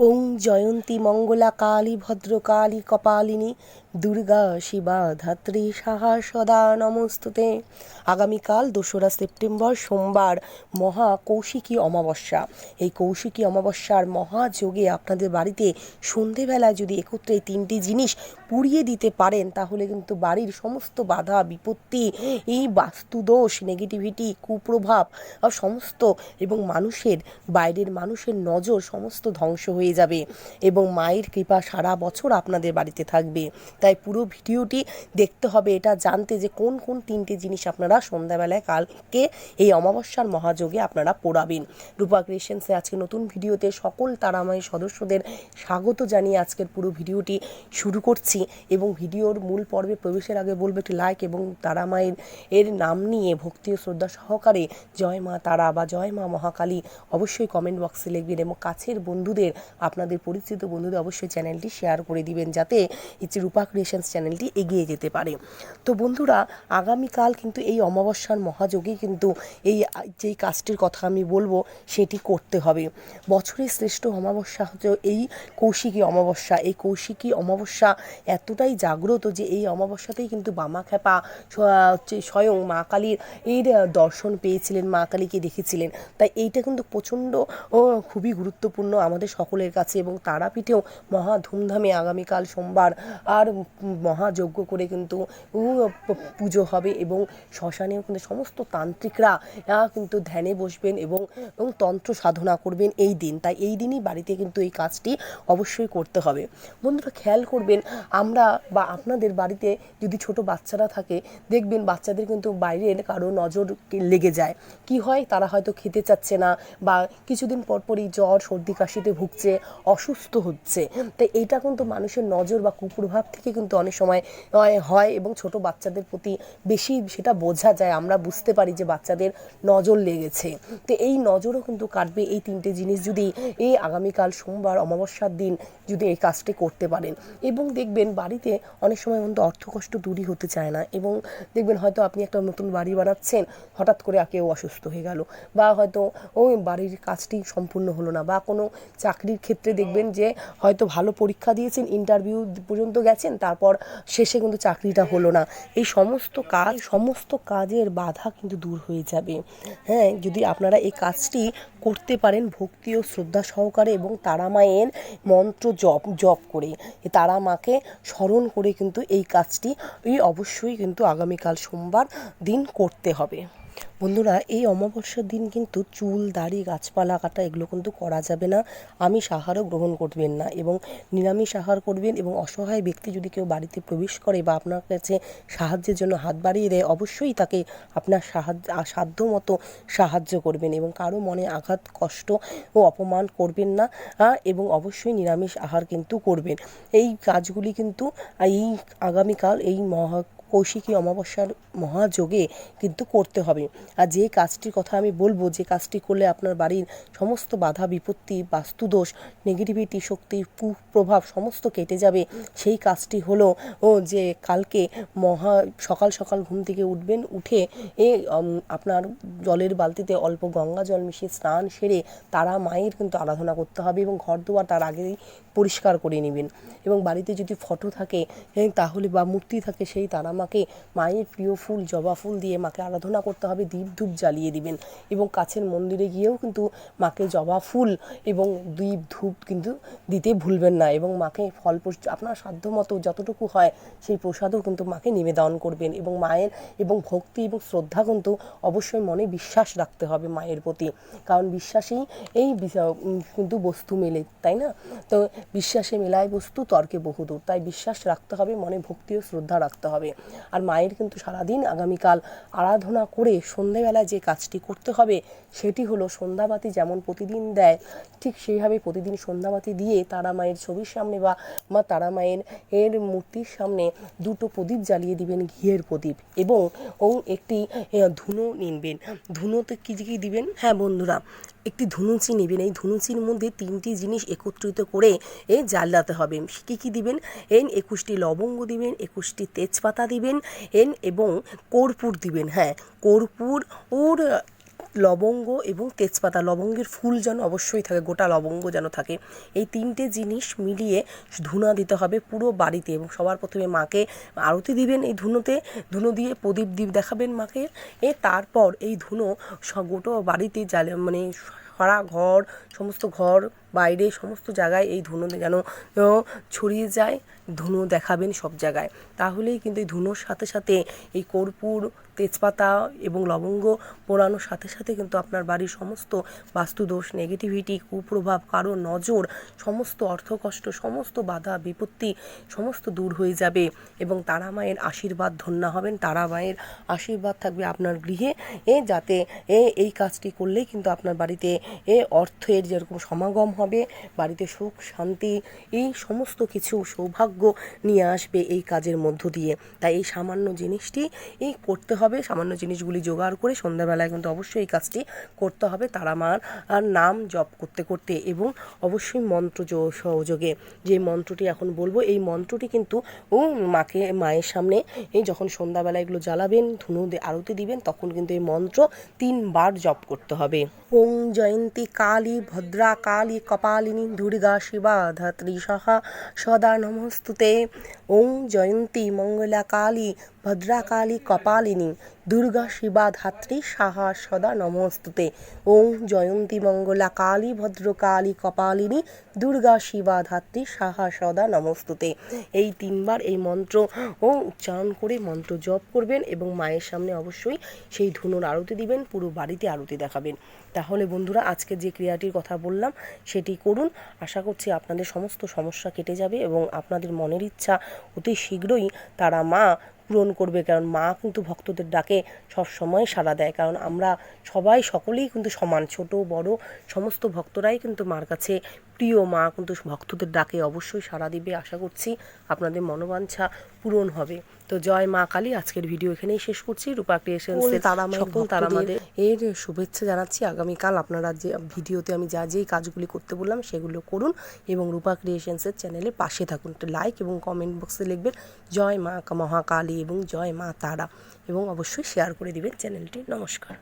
ওং জয়ন্তী মঙ্গলা কালী ভদ্রকালী কপালিনী দুর্গা শিবা ধাত্রী সাহা সদা নমস্তুতে। আগামীকাল দোসরা সেপ্টেম্বর সোমবার মহা কৌশিকী অমাবস্যা। এই কৌশিকী অমাবস্যার মহাযোগে আপনাদের বাড়িতে সন্ধেবেলায় যদি একত্রে তিনটি জিনিস পুড়িয়ে দিতে পারেন, তাহলে কিন্তু বাড়ির সমস্ত বাধা, বিপত্তি, এই বাস্তুদোষ নেগেটিভিটি কুপ্রভাব সমস্ত এবং মানুষের, বাইরের মানুষের নজর সমস্ত ধ্বংস হয়ে যাবে এবং মায়ের কৃপা সারা বছর আপনাদের বাড়িতে থাকবে। তাই পুরো ভিডিওটি দেখতে হবে, এটা জানতে যে কোন কোন তিনটে জিনিস আপনারা সন্ধ্যাবেলায় কালকে এই অমাবস্যার মহাযোগে আপনারা পড়াবেন। রূপা ক্রিয়েশনসে আজকে নতুন ভিডিওতে সকল তারামায়ের সদস্যদের স্বাগত জানিয়ে আজকের পুরো ভিডিওটি শুরু করছি এবং ভিডিওর মূল পর্বে প্রবেশের আগে বলব একটি লাইক এবং তারামায়ের এর নাম নিয়ে ভক্তি ও শ্রদ্ধা সহকারে জয় মা তারা বা জয় মা মহাকালী অবশ্যই কমেন্ট বক্সে লিখবেন এবং কাছের বন্ধুদের, আপনাদের পরিচিত বন্ধুদের অবশ্যই চ্যানেলটি শেয়ার করে দিবেন যাতে যে রূপা ক্রিয়েশনস চ্যানেলটি এগিয়ে যেতে পারে। তো বন্ধুরা, আগামীকাল কিন্তু এই অমাবস্যার মহাযোগে কিন্তু এই, যেই কাজটির কথা আমি বলব, সেটি করতে হবে। বছরের শ্রেষ্ঠ অমাবস্যা হচ্ছে এই কৌশিকী অমাবস্যা। এই কৌশিকী অমাবস্যা এতটাই জাগ্রত যে এই অমাবস্যাতেই কিন্তু বামা খ্যাপা হচ্ছে স্বয়ং মা কালীর এর দর্শন পেয়েছিলেন, মা কালীকে দেখেছিলেন। তাই এইটা কিন্তু প্রচণ্ড খুবই গুরুত্বপূর্ণ আমাদের সকলের কাছে এবং তারাপীঠেও মহা ধুমধামে আগামীকাল সোমবার আর মহাযজ্ঞ করে কিন্তু পুজো হবে এবং শ্মশানেও কিন্তু সমস্ত তান্ত্রিকরা কিন্তু ধ্যানে বসবেন এবং এবং তন্ত্র সাধনা করবেন এই দিন। তাই এই দিনই বাড়িতে কিন্তু এই কাজটি অবশ্যই করতে হবে। বন্ধুরা, খেয়াল করবেন, আমরা বা আপনাদের বাড়িতে যদি ছোট বাচ্চারা থাকে, দেখবেন বাচ্চাদের কিন্তু বাইরের কারও নজর লেগে যায়। কি হয়? তারা হয়তো খেতে চাচ্ছে না বা কিছুদিন পর পরই জ্বর, সর্দি, কাশিতে ভুগছে, অসুস্থ হচ্ছে। তাই এটা কিন্তু মানুষের নজর বা কুপ্রভাব থেকে কিন্তু অনেক সময়, হয়- এবং ছোট বাচ্চাদের প্রতি বেশি সেটা বোঝা যায়। আমরা বুঝতে পারি যে বাচ্চাদের নজর লেগেছে। তো এই নজরও কিন্তু কাটবে এই তিনটে জিনিস যদি এই আগামীকাল সোমবার, অমাবস্যার দিন যদি এই কাজটি করতে পারেন। এবং দেখবেন বাড়িতে অনেক সময় কিন্তু অর্থকষ্ট দূরই হতে চায় না এবং দেখবেন হয়তো আপনি একটা নতুন বাড়ি বানাচ্ছেন, হঠাৎ করে কেউ অসুস্থ হয়ে গেল বা হয়তো ওই বাড়ির কাজটি সম্পূর্ণ হলো না বা কোনো চাকরির ক্ষেত্রে দেখবেন যে হয়তো ভালো পরীক্ষা দিয়েছেন ইন্টারভিউ পর্যন্ত গেছেন তারপর শেষে কিন্তু চাকরিটা হলো না। এই সমস্ত কাজ, সমস্ত কাজের বাধা কিন্তু দূর হয়ে যাবে। হ্যাঁ যদি আপনারা এই কাজটি করতে পারেন ভক্তি ও শ্রদ্ধা সহকারে এবং তারা মায়ের মন্ত্র জপ জপ করে তারা মাকে স্মরণ করে কিন্তু এই কাজটি, এই অবশ্যই কিন্তু আগামীকাল সোমবার দিন করতে হবে। বন্ধুরা, এই অমাবস্যার দিন কিন্তু চুল, দাড়ি, গাছপালা কাটা এগুলো কিন্তু করা যাবে না। আমি সাহারও গ্রহণ করবেন না এবং নিরামিষ আহার করবেন এবং অসহায় ব্যক্তি যদি কেউ বাড়িতে প্রবেশ করে বা আপনার কাছে সাহায্যের জন্য হাত বাড়িয়ে দেয়, অবশ্যই তাকে আপনার সাহায্য, সাধ্য মতো সাহায্য করবেন এবং কারও মনে আঘাত, কষ্ট ও অপমান করবেন না এবং অবশ্যই নিরামিষ আহার কিন্তু করবেন। এই কাজগুলি কিন্তু এই আগামীকাল, এই মহা কৌশিকী অমাবস্যার মহাযোগে কিন্তু করতে হবে। আর যে কাজটির কথা আমি বলব, যে কাজটি করলে আপনার বাড়ির সমস্ত বাধা, বিপত্তি, বাস্তুদোষ নেগেটিভিটি শক্তির কুপ্রভাব সমস্ত কেটে যাবে। সেই কাজটি হলো, ও যে কালকে মহা, সকাল সকাল ঘুম থেকে উঠবেন, উঠে এ আপনার জলের বালতিতে অল্প গঙ্গা জল মিশিয়ে স্নান সেরে তারা মায়ের কিন্তু আরাধনা করতে হবে এবং ঘর দুয়ার তার আগেই পরিষ্কার করে নেবেন। এবং বাড়িতে যদি ফটো থাকে তাহলে বা মূর্তি থাকে, সেই তারা মাকে, মায়ের প্রিয় ফুল, জবা ফুল দিয়ে মাকে আরাধনা করতে হবে, দীপ ধূপ জ্বালিয়ে দিবেন। এবং কাছের মন্দিরে গিয়েও কিন্তু মাকে জবা ফুল এবং দীপ ধূপ কিন্তু দিতে ভুলবেন না এবং মাকে ফল আপনার সাধ্য মতো যতটুকু হয় সেই প্রসাদও কিন্তু মাকে নিবেদন করবেন এবং মায়ের এবং ভক্তি এবং শ্রদ্ধা কিন্তু অবশ্যই মনে বিশ্বাস রাখতে হবে মায়ের প্রতি। কারণ বিশ্বাসেই এই কিন্তু বস্তু মেলে, তাই না? তো বিশ্বাসে মেলায় বস্তু তর্কে বহুদূর, তাই বিশ্বাস রাখতে হবে, মনে ভক্তি ও শ্রদ্ধা রাখতে হবে। আর মায়ের কিন্তু সারাদিন আগামীকাল আরাধনা করে সন্ধেবেলায় যে কাজটি করতে হবে, সেটি হলো সন্ধ্যাবাতি যেমন প্রতিদিন দেয়, ঠিক সেইভাবে প্রতিদিন সন্ধ্যাবাতি দিয়ে তারা মায়ের ছবির সামনে বা মা তারা মায়ের, এর মূর্তির সামনে দুটো প্রদীপ জ্বালিয়ে দিবেন, ঘিয়ের প্রদীপ এবং একটি ধুনো নিনবেন। ধুনোতে কী কী দিবেন? হ্যাঁ বন্ধুরা একটি ধুনুচি নেবেন। এই ধুনুচির মধ্যে তিনটি জিনিস একত্রিত করে, এ জ্বালাতে হবে। কী কী দিবেন? এন, একুশটি লবঙ্গ দিবেন, একুশটি তেজপাতা দিবেন, এন, এবং কর্পূর দিবেন। হ্যাঁ কর্পূর, ওর লবঙ্গ এবং তেজপাতা, লবঙ্গের ফুল যেন অবশ্যই থাকে, গোটা লবঙ্গ যেন থাকে। এই তিনটে জিনিস মিলিয়ে ধুনা দিতে হবে পুরো বাড়িতে এবং সবার প্রথমে মাকে আরতি দিবেন এই ধুনোতে। ধুনো দিয়ে প্রদীপ দ্বীপ দেখাবেন মাকে। এ তারপর এই ধুনো গোটা বাড়িতে জ্বালে মানে সারা ঘর, সমস্ত ঘর, বাইরে, সমস্ত জায়গায় এই ধুনো যেন যেন ছড়িয়ে যায়। ধুনো দেখাবেন সব জায়গায়। তাহলেই কিন্তু এই ধুনোর সাথে সাথে এই কর্পূর, তেজপাতা এবং লবঙ্গ পোড়ানোর সাথে সাথে কিন্তু আপনার বাড়ির সমস্ত বাস্তুদোষ নেগেটিভিটি কুপ্রভাব, কারও নজর, সমস্ত অর্থকষ্ট, সমস্ত বাধা, বিপত্তি সমস্ত দূর হয়ে যাবে এবং তারা মায়ের আশীর্বাদ, ধন্য হবেন। তারা মায়ের আশীর্বাদ থাকবে আপনার গৃহে, এ, যাতে এ, এই কাজটি করলেই কিন্তু আপনার বাড়িতে এ অর্থের যেরকম সমাগম হবে, বাড়িতে সুখ, শান্তি, এই সমস্ত কিছু সৌভাগ্য নিয়ে আসবে এই কাজের মধ্য দিয়ে। তাই এই সামান্য জিনিসটি এই করতে হবে, সামান্য জিনিসগুলি জোগাড় করে সন্ধ্যাবেলায় কিন্তু অবশ্যই এই কাজটি করতে হবে, তারা মার আর নাম জপ করতে করতে এবং অবশ্যই মন্ত্র সহযোগে। যে মন্ত্রটি এখন বলব, এই মন্ত্রটি কিন্তু মাকে, মায়ের সামনে এই যখন সন্ধ্যাবেলা এগুলো জ্বালাবেন, ধুনু আরতি দিবেন, তখন কিন্তু এই মন্ত্র তিনবার জপ করতে হবে। ওং জয়ন্তী কালী ভদ্রা কালী কপালিনী দুর্গা শিবা ধাত্রী সহা সদা নমস্তুতে ওং জয়ন্তী মঙ্গলা কালী ভদ্রা কালী কপালিনী, দুর্গা শিবা ধাত্রী সাহা সদা নমস্তুতে। ওং জয়ন্তী মঙ্গলা কালী ভদ্রকালী কপালিনী, দুর্গা শিবা ধাত্রী সাহা সদা নমস্তুতে। এই তিনবার এই মন্ত্র, ও উচ্চারণ করে মন্ত্র জপ করবেন এবং মায়ের সামনে অবশ্যই সেই ধুনোর আরতি দিবেন, পুরো বাড়িতে আরতি দেখাবেন। তাহলে বন্ধুরা, আজকে যে ক্রিয়াটির কথা বললাম, সেটি করুন। আশা করছি আপনাদের সমস্ত সমস্যা কেটে যাবে এবং আপনাদের মনের ইচ্ছা অতি শীঘ্রই তারা মা পূরণ করবে, কারণ মা কিন্তু ভক্তদের ডাকে সব সময় সাড়া দেয়। কারণ আমরা সবাই সকলেই কিন্তু সমান, ছোট, বড়, সমস্ত ভক্তরাই কিন্তু মার কাছে প্রিয়। মা কিন্তু ভক্তদের ডাকে অবশ্যই সাড়া দিবে। আশা করছি আপনাদের মনোবাঞ্ছা পূরণ হবে। তো জয় মা কালী আজকের ভিডিও এখানেই শেষ করছি। রূপা ক্রিয়েশনস তারা সকল তারা আমাদের এর শুভেচ্ছা জানাচ্ছি। আগামীকাল আপনারা যে ভিডিওতে আমি যা যেই কাজগুলি করতে বললাম সেগুলো করুন এবং রূপা ক্রিয়েশনসের চ্যানেলের পাশে থাকুন। একটা লাইক এবং কমেন্ট বক্সে লিখবেন জয় মা মহাকালী এবং জয় মা তারা এবং অবশ্যই শেয়ার করে দিবেন চ্যানেলটি নমস্কার।